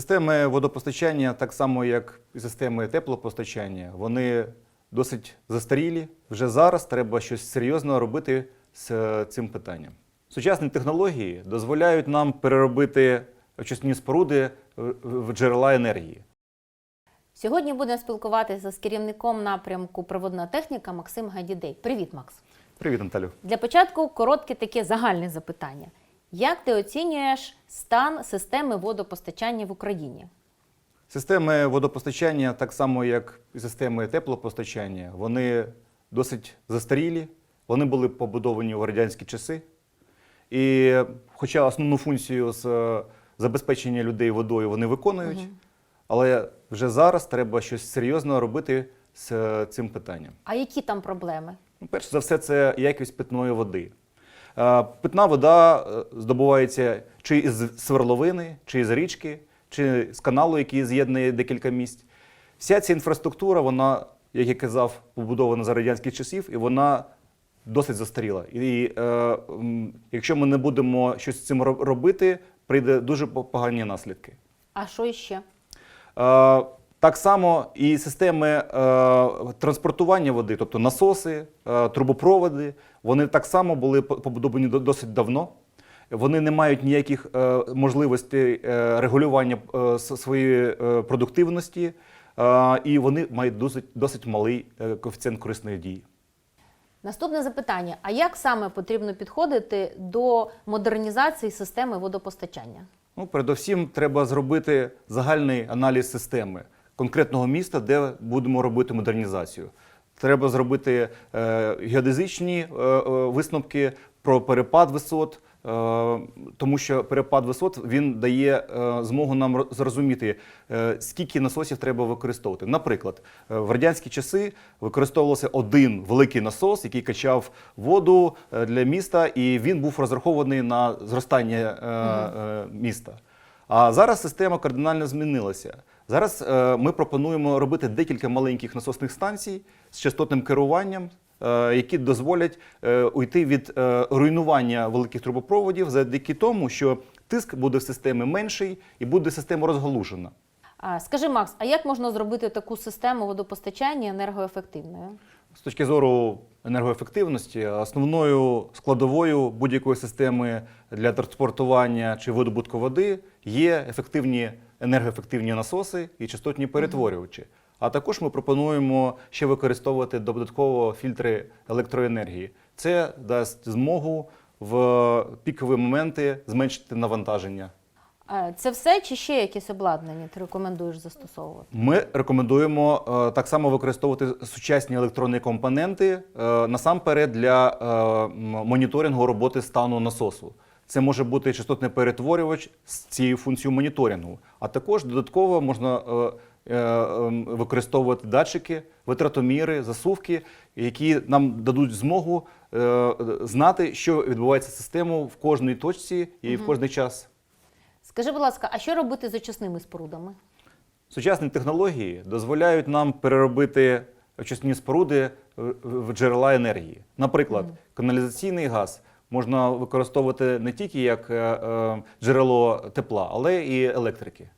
Системи водопостачання, так само як і системи теплопостачання, вони досить застарілі. Вже зараз треба щось серйозно робити з е, цим питанням. Сучасні технології дозволяють нам переробити очисні споруди в- в джерела енергії. Сьогодні будемо спілкуватися з керівником напрямку проводна техніка Максим Гайдідей. Привіт, Макс. Привіт, Наталю. Для початку коротке таке загальне запитання. Як ти оцінюєш стан системи водопостачання в Україні? Системи водопостачання, так само як і системи теплопостачання, вони досить застарілі. Вони були побудовані у радянські часи. І хоча основну функцію з е, забезпечення людей водою вони виконують, Мгм. але вже зараз треба щось серйозно робити з е, цим питанням. А які там проблеми? Ну, Перш за все, це якість питної води. Е, Питна вода е, здобувається чи із свердловини, чи із річки, чи з каналу, який з'єднує декілька місць. Вся ця інфраструктура, вона, як я казав, побудована за радянських часів, і вона досить застаріла. І е, якщо ми не будемо щось з цим робити, прийде дуже погані наслідки. А що іще? Е, Так само і системи е, транспортування води, тобто насоси, е, трубопроводи, вони так само були побудовані досить давно. Вони не мають ніяких е, можливостей е, регулювання е, своєї е, продуктивності, е, і вони мають досить, досить малий е, коефіцієнт корисної дії. Наступне запитання: а як саме потрібно підходити до модернізації системи водопостачання? Ну, передусім, треба зробити загальний аналіз системи конкретного міста, де будемо робити модернізацію. Треба зробити е, геодезичні е, е, висновки про перепад висот, тому що перепад висот він дає змогу нам зрозуміти, скільки насосів треба використовувати. Наприклад, в радянські часи використовувався один великий насос, який качав воду для міста, і він був розрахований на зростання міста. А зараз система кардинально змінилася. Зараз е, ми пропонуємо робити декілька маленьких насосних станцій з частотним керуванням, е, які дозволять е, уйти від руйнування великих трубопроводів завдяки тому, що тиск буде в системі менший і буде система розгалужена. Скажи, Макс, а як можна зробити таку систему водопостачання енергоефективною? З точки зору енергоефективності, основною складовою будь-якої системи для транспортування чи видобутку води є ефективні енергоефективні насоси і частотні перетворювачі. А також ми пропонуємо ще використовувати додатково фільтри електроенергії. Це дасть змогу в пікові моменти зменшити навантаження. Е, Це все чи ще якесь обладнання ти рекомендуєш застосовувати? Ми рекомендуємо е, так само використовувати сучасні електронні компоненти е, насамперед для е, моніторингу роботи стану насосу. Це може бути частотний перетворювач з цією функцією моніторингу, а також додатково можна е, е, ем, використовувати датчики, витратоміри, засувки, які нам дадуть змогу е, знати, що відбувається з системою в кожній точці і в кожний час. Скажи, будь ласка, а що робити з очисними спорудами? Сучасні технології дозволяють нам переробити очисні споруди в- джерела енергії. Наприклад, каналізаційний газ можна використовувати не тільки як е, е, джерело тепла, але і електрики.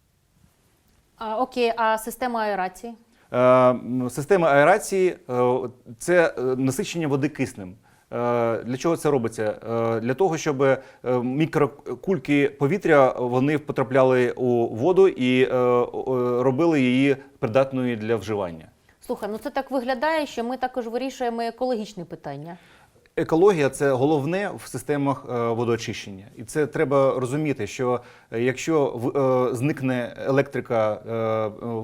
А, окей, а система аерації? Е, Система аерації це насичення води киснем. Е, Для чого це робиться? Е, Для того, щоб е, мікрокульки повітря вони потрапляли у воду і робили її придатною для вживання. Слухай, ну це так виглядає, що ми також вирішуємо екологічне питання. Екологія це головне в системах водоочищення, і це треба розуміти, що якщо зникне електрика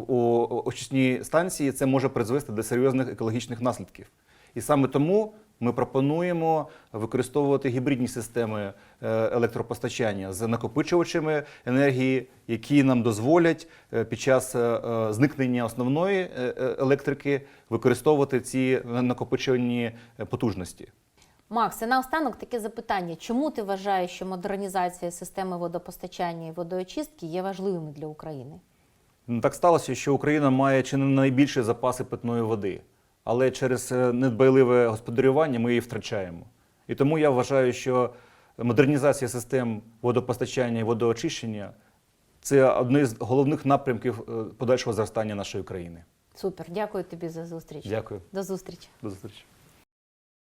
у очисній станції, це може призвести до серйозних екологічних наслідків. І саме тому ми пропонуємо використовувати гібридні системи е, електропостачання з накопичувачами енергії, які нам дозволять е, під час е, зникнення основної електрики використовувати ці накопичувальні потужності. Макс, і наостанок таке запитання: чому ти вважаєш, що модернізація системи водопостачання і водоочистки є важливими для України? Ну, Так сталося, що Україна має чи не найбільші запаси питної води, але через е, недбайливе господарювання ми її втрачаємо. І тому я вважаю, що модернізація систем водопостачання і водоочищення Це одне з головних напрямків е, подальшого зростання нашої країни. Супер, дякую тобі за зустріч. Дякую. До зустрічі. До зустрічі.